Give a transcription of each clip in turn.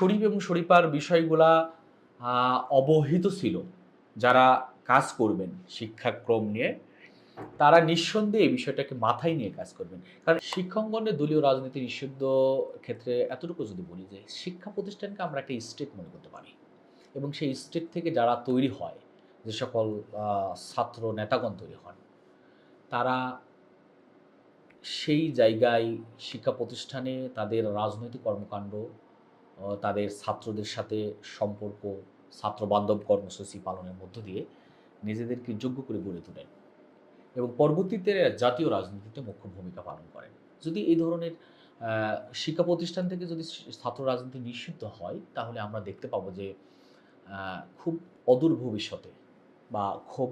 শরীফ এবং শরীফার বিষয়গুলা অবহিত ছিল। যারা কাজ করবেন, শিক্ষাক্রম নিয়ে, তারা নিঃসন্দেহে এই বিষয়টাকে মাথায় নিয়ে কাজ করবেন। কারণ শিক্ষাঙ্গনে দলীয় রাজনীতি নিষিদ্ধ ক্ষেত্রে এতটুকু যদি বলি যে, শিক্ষা প্রতিষ্ঠানকে আমরা একটা স্টেট মনে করতে পারি। এবং সেই স্টেট থেকে যারা তৈরি হয়, যে সকল ছাত্র নেতাগণ তৈরি হন, তারা সেই জায়গায় শিক্ষা প্রতিষ্ঠানে তাদের রাজনৈতিক কর্মকাণ্ড তাদের ছাত্রদের সাথে সম্পর্ক, ছাত্র বান্ধব কর্মসূচি পালনের মধ্য দিয়ে নিজেদেরকে যোগ্য করে গড়ে তোলেন এবং পরবর্তীতে জাতীয় রাজনীতিতে মুখ্য ভূমিকা পালন করেন। যদি এই ধরনের শিক্ষা প্রতিষ্ঠান থেকে যদি ছাত্র রাজনীতি নিষিদ্ধ হয়, তাহলে আমরা দেখতে পাবো যে খুব অদূর ভবিষ্যতে বা খুব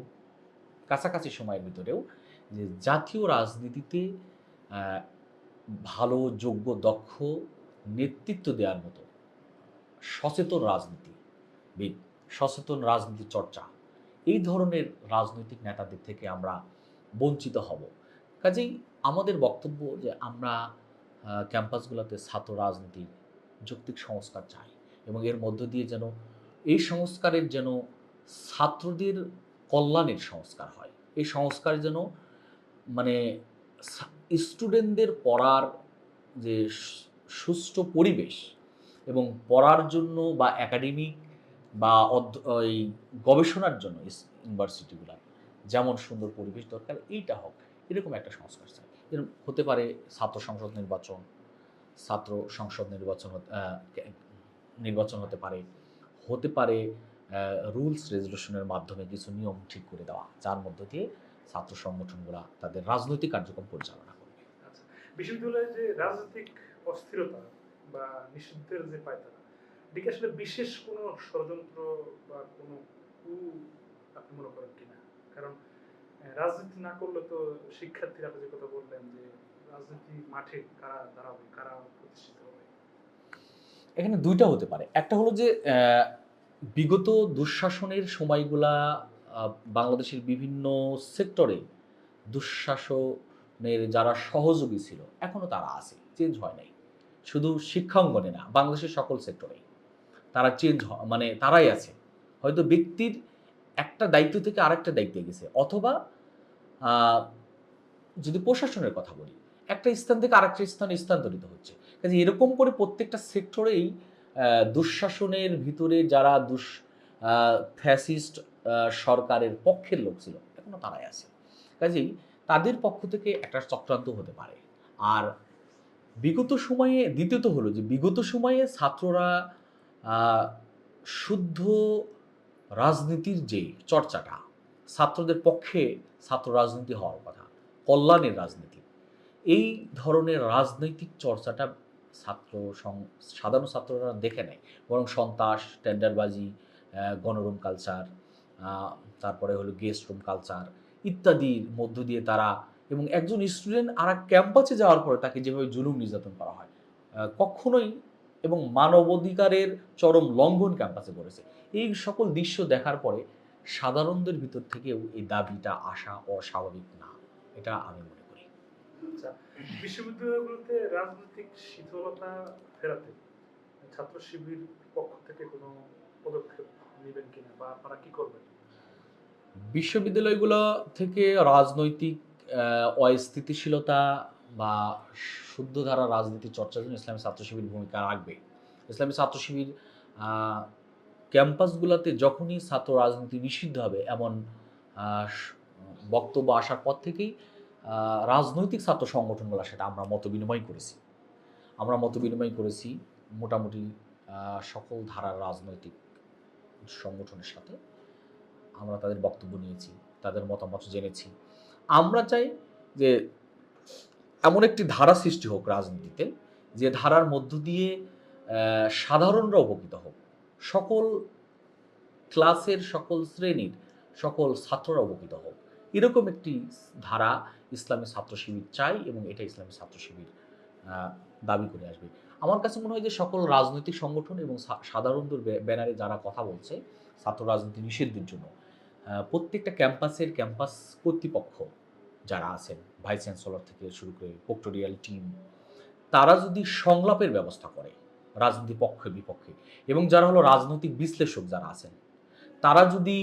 কাছাকাছি সময়ের ভিতরেও যে জাতীয় রাজনীতিতে ভালো, যোগ্য, দক্ষ নেতৃত্ব দেওয়ার মতো সচেতন রাজনীতিবিদ সচেতন রাজনীতি চর্চা। এই ধরনের রাজনৈতিক নেতাদের থেকে আমরা বঞ্চিত হব। কাজেই আমাদের বক্তব্য যে আমরা ক্যাম্পাসগুলোতে ছাত্র রাজনীতি, যৌক্তিক সংস্কার চাই এবং এর মধ্য দিয়ে যেন এই সংস্কারের যেন ছাত্রদের কল্যাণের সংস্কার হয়। এই সংস্কার যেন মানে স্টুডেন্টদের পড়ার যে সুষ্ঠু পরিবেশ এবং পড়ার জন্য বা একাডেমিক বা ওই গবেষণার জন্য ইউনিভার্সিটিগুলো যেমন সুন্দর পরিবেশ দরকার, এইটা হোক, এরকম একটা সংস্কার চাই। এরকম হতে পারে ছাত্র সংসদ নির্বাচন, ছাত্র সংসদ নির্বাচন নির্বাচন হতে পারে হতে পারে রুলস রেজলিউশনের মাধ্যমে কিছু নিয়ম ঠিক করে দেওয়া, যার মধ্য দিয়ে ছাত্র সংগঠনগুলা তাদের রাজনৈতিক কার্যক্রম পরিচালনা করবে। আচ্ছা বিশ্ববিদ্যালয়ে যে রাজনৈতিক অস্থিরতা বা নিষিদ্ধের যে পায়তারা, এদিকে আসলে বিশেষ কোনো ষড়যন্ত্র বা কোনো কু আপনি মনে করেন কিনা? কারণ রাজনীতি না করলে তো শিক্ষার্থীরা আপনি যে কথা বললেন যে রাজনীতি মাঠে কারা দাঁড়াবে, কারা প্রতিষ্ঠিত হবে? এখানে দুইটা হতে পারে। একটা হলো যে বিগত দুঃশাসনের সময়গুলা বাংলাদেশের বিভিন্ন সেক্টরে দুঃশাসনের যারা সহযোগী ছিল, এখনও তারা আছে, চেঞ্জ হয় নাই। শুধু শিক্ষা অঙ্গনে না, বাংলাদেশের সকল সেক্টরেই তারা চেঞ্জ মানে তারাই আছে। হয়তো ব্যক্তির একটা দায়িত্ব থেকে আরেকটা দায়িত্বে গেছে, অথবা যদি প্রশাসনের কথা বলি, একটা স্থান থেকে আরেকটা স্থানে স্থানান্তরিত হচ্ছে। কাজে এরকম করে প্রত্যেকটা সেক্টরেই দুঃশাসনের ভিতরে যারা দুঃ ফ্যাসিস্ট সরকারের পক্ষের লোক ছিল, এখনও তারাই আছে। কাজেই তাদের পক্ষ থেকে একটা চক্রান্ত হতে পারে। আর বিগত সময়ে, দ্বিতীয়ত হলো যে বিগত সময়ে ছাত্ররা শুদ্ধ রাজনীতির যে চর্চাটা, ছাত্রদের পক্ষে ছাত্র রাজনীতি হওয়ার কথা, কল্যাণের রাজনীতি, এই ধরনের রাজনৈতিক চর্চাটা ছাত্র সাধারণ ছাত্ররা দেখে নেয়। বরং সন্ত্রাস, টেন্ডারবাজি গণরুম কালচার তারপরে হলো গেস্ট রুম কালচার ইত্যাদির মধ্য দিয়ে তারা এবং একজন স্টুডেন্ট আর এক ক্যাম্পাসে যাওয়ার পরে তাকে যেভাবে জুলুম নির্যাতন করা হয় কখনোই এবং মানবাধিকারের চরম লঙ্ঘন ক্যাম্পাসে করেছে। এই সকল দৃশ্য দেখার পরে সাধারণদের ভিতর থেকেও এই দাবিটা আসা অস্বাভাবিক না এটা আমি মনে করি। আচ্ছা বিশ্ববিদ্যালয়গুলোতে রাজনৈতিক শীতলতা ফেরাতে ছাত্র শিবির পক্ষ থেকে কোনো পদক্ষেপ নেবেন কিনা বা আপনারা কি করবেন? বিশ্ববিদ্যালয়গুলো থেকে রাজনৈতিক অস্থিতিশীলতা বা শুদ্ধ ধারা রাজনীতি চর্চার জন্য ইসলামী ছাত্র শিবির ভূমিকা রাখবে। ইসলামী ছাত্র শিবির ক্যাম্পাসগুলোতে যখনই ছাত্র রাজনীতি নিষিদ্ধ হবে, এমন বক্তব্য আসার পর থেকেই রাজনৈতিক ছাত্র সংগঠনগুলোর সাথে আমরা মত বিনিময় করেছি। আমরা মত বিনিময় করেছি মোটামুটি সকল ধারার রাজনৈতিক সংগঠনের সাথে। আমরা তাদের বক্তব্য নিয়েছি, তাদের মতামত জেনেছি। আমরা চাই যে এমন একটি ধারা সৃষ্টি হোক রাজনীতিতে, যে ধারার মধ্য দিয়ে সাধারণরা উপকৃত হোক। সকল ক্লাসের, সকল শ্রেণির, সকল ছাত্ররা উপকৃত হোক। এরকম একটি ধারা ইসলামী ছাত্র শিবির চাই এবং এটা ইসলামী ছাত্র শিবির দাবি করে আসবে। আমার কাছে মনে হয় যে সকল রাজনৈতিক সংগঠন এবং সাধারণদের ব্যানারে যারা কথা বলছে, ছাত্র রাজনীতি নিষিদ্ধের জন্য প্রত্যেকটা ক্যাম্পাসের ক্যাম্পাস কর্তৃপক্ষ যারা আছেন ভাইস চ্যান্সেলর থেকে শুরু করে পোক্টোরিয়াল টিম তারা যদি সংলাপের ব্যবস্থা করে রাজনীতি পক্ষে বিপক্ষে, এবং যারা হলো রাজনৈতিক বিশ্লেষক যারা আছেন, তারা যদি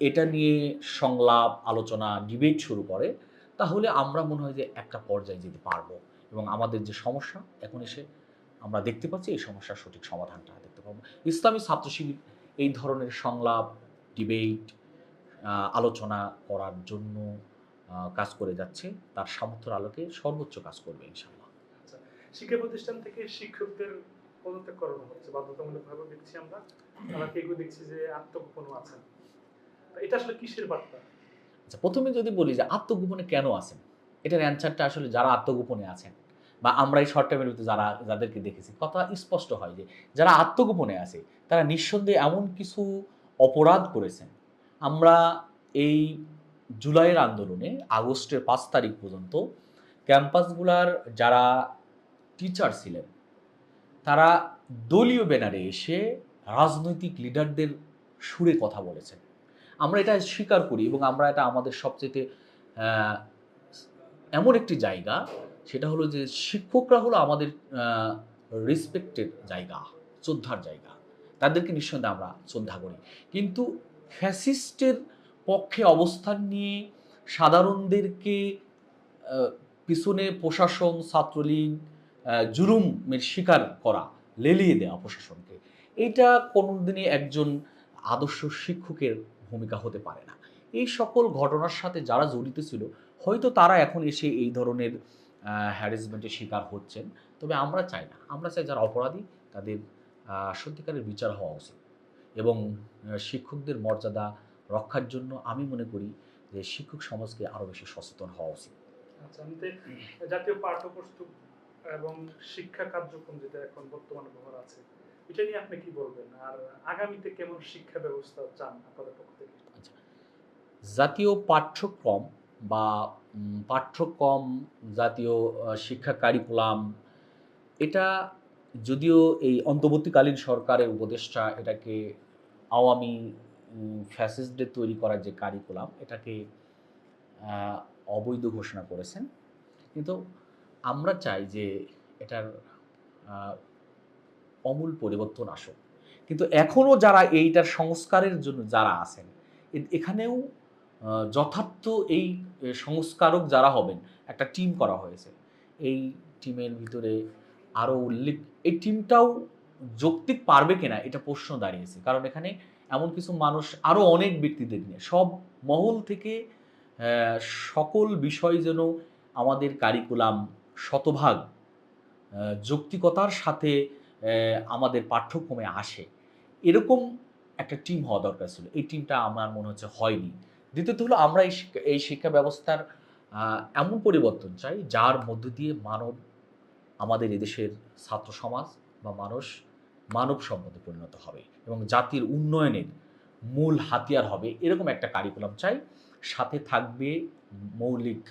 এটা নিয়ে সংলাপ, আলোচনা ডিবেট শুরু করে, তাহলে আমরা মনে হয় যে একটা পর্যায়ে যেতে পারব। এবং আমাদের যে সমস্যা, এখন এসে আমরা দেখতে পাচ্ছি এই সমস্যার সঠিক সমাধানটা দেখতে পাবো। ইসলামী ছাত্র শিবির এই ধরনের সংলাপ ডিবেট আলোচনা করার জন্য কাজ করে যাচ্ছে। তার সামর্থ্যের আলোকে সর্বোচ্চ কাজ করবে ইনশাল্লাহ আচ্ছা শিক্ষা প্রতিষ্ঠান থেকে শিক্ষকদের পদত্যাগ করানো হচ্ছে। বাধ্যতামূলকভাবে দেখছি আমরা আমরা কেউ দেখছি যে আত্মগোপনও আছেন এটা আসলে কিসের বার্তা? আচ্ছা প্রথমে যদি বলি যে আত্মগোপনে কেন আছেন? এটার অ্যান্সারটা আসলে যারা আত্মগোপনে আছেন বা আমরা এই শর্ট টাইমের ভিতরে যারা যাদেরকে দেখেছি কথা স্পষ্ট হয় যে যারা আত্মগোপনে আছে তারা নিঃসন্দেহে এমন কিছু অপরাধ করেছেন। আমরা এই জুলাইয়ের আন্দোলনে আগস্টের পাঁচ তারিখ পর্যন্ত ক্যাম্পাসগুলার যারা টিচার ছিলেন, তারা দলীয় ব্যানারে এসে রাজনৈতিক লিডারদের সুরে কথা বলেছেন। আমরা এটা স্বীকার করি এবং আমরা এটা আমাদের সবচেয়ে এমন একটি জায়গা, সেটা হলো যে শিক্ষকরা হলো আমাদের রেসপেক্টের জায়গা, শ্রদ্ধার জায়গা। তাদেরকে নিঃসন্দেহে আমরা শ্রদ্ধা করি। কিন্তু ফ্যাসিস্টের পক্ষে অবস্থান নিয়ে সাধারণদেরকে পিছনে প্রশাসন, ছাত্রলীগ জুলুমের শিকার করা, লেলিয়ে দেওয়া প্রশাসনকে, এটা কোনোদিনই একজন আদর্শ শিক্ষকের ভূমিকা হতে পারে না। এই সকল ঘটনার সাথে যারা জড়িত ছিল, হয়তো তারা এখন এসে এই ধরনের হ্যারাসমেন্টের শিকার হচ্ছেন। তবে আমরা চাই না। আমরা চাই যারা অপরাধী, তাদের সত্যিকারের বিচার হওয়া উচিত। এবং শিক্ষকদের মর্যাদা রক্ষার জন্য আমি মনে করি যে শিক্ষক সমাজকে আরও বেশি সচেতন হওয়া উচিত। আচ্ছা জাতীয় পাঠ্যপুস্তক এবং শিক্ষা কার্যক্রম যেটা এখন বর্তমানে ব্যবহার আছে এটা নিয়ে আপনি কি বলবেন? আর আগামীতে কেমন শিক্ষা ব্যবস্থা চান আপনাদের পক্ষ থেকে? জাতীয় পাঠ্যক্রম বা পাঠ্যক্রম জাতীয় শিক্ষা কারিকুলাম এটা যদিও এই অন্তর্বর্তীকালীন সরকারের উপদেষ্টা এটাকে আওয়ামী ফ্যাসিস্টদের তৈরি করার যে কারিকুলাম এটাকে অবৈধ ঘোষণা করেছেন। কিন্তু আমরা চাই যে এটার অমূল পরিবর্তন আসুক। কিন্তু এখনও যারা এইটার সংস্কারের জন্য যারা আছেন এখানেও যথার্থ এই সংস্কারক যারা হবেন, একটা টিম করা হয়েছে। এই টিমের ভিতরে আরও উল্লেখ, এই টিমটাও যৌক্তিক পারবে কিনা, এটা প্রশ্ন দাঁড়িয়েছে। কারণ এখানে এমন কিছু মানুষ আরও অনেক ব্যক্তিদের নিয়ে, সব মহল থেকে সকল বিষয় যেন আমাদের কারিকুলাম শতভাগ যৌক্তিকতার সাথে আমাদের পাঠ্যক্রমে আসে। এরকম একটা টিম হওয়া দরকার ছিল, এই টিমটা আমার মনে হচ্ছে হয়নি। দ্বিতীয়ত হলো, আমরা এই শিক্ষা ব্যবস্থার এমন পরিবর্তন চাই, যার মধ্য দিয়ে মানব আমাদের এদেশের ছাত্র সমাজ বা মানুষ মানব সম্পদে পরিণত হবে এবং জাতির উন্নয়নের মূল হাতিয়ার হবে এরকম একটা কারিকুলাম চাই। সাথে থাকবে মৌলিক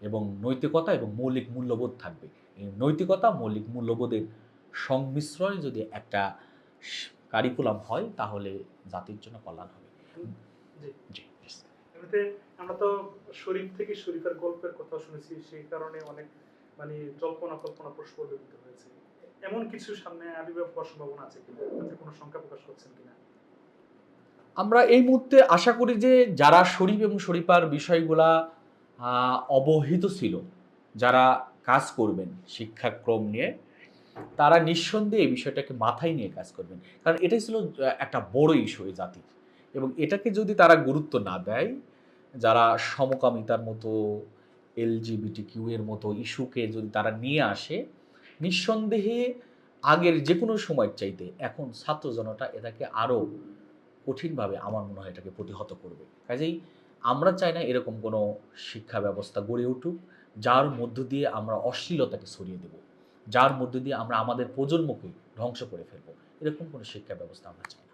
এবং নৈতিকতা এবং মৌলিক মূল্যবোধ থাকবে। এই নৈতিকতা মৌলিক মূল্যবোধের সংমিশ্রণে যদি একটা কারিকুলাম হয় তাহলে জাতির জন্য কল্যাণ হবে। জি। আমরা তো শরীফ থেকে শরীফের গল্পের কথা শুনেছি সেই কারণে অনেক মানে জল্পনা কল্পনা প্রস্ফুটিত হয়েছে। এমন কিছু সামনে আবির্ভাব হওয়ার সম্ভাবনা আছে কিনা? আপনি কোনো সংখ্যা প্রকাশ করছেন কিনা? আমরা এই মুহূর্তে আশা করি যে যারা শরীফ এবং শরীফার বিষয়গুলা অবহিত ছিল, যারা কাজ করবেন, শিক্ষাক্রম নিয়ে, তারা নিঃসন্দেহে এই বিষয়টাকে মাথায় নিয়ে কাজ করবেন। কারণ এটাই ছিল একটা বড় ইস্যু এই জাতির এবং এটাকে যদি তারা গুরুত্ব না দেয়, যারা সমকামিতার মতো এলজিবিটি কিউ এর মতো ইস্যুকে যদি তারা নিয়ে আসে, নিঃসন্দেহে আগের যে কোনো সময়ের চাইতে এখন ছাত্র জনতা এটাকে আরও কঠিনভাবে আমার মনে হয় এটাকে প্রতিহত করবে কাজেই আমরা চাই না এরকম কোনো শিক্ষা ব্যবস্থা গড়ে উঠুক, যার মধ্য দিয়ে আমরা অশ্লীলতাকে সরিয়ে দেব, যার মধ্য দিয়ে আমরা আমাদের প্রজন্মকে ধ্বংস করে ফেলব এরকম কোনো শিক্ষা ব্যবস্থা আমরা চাই।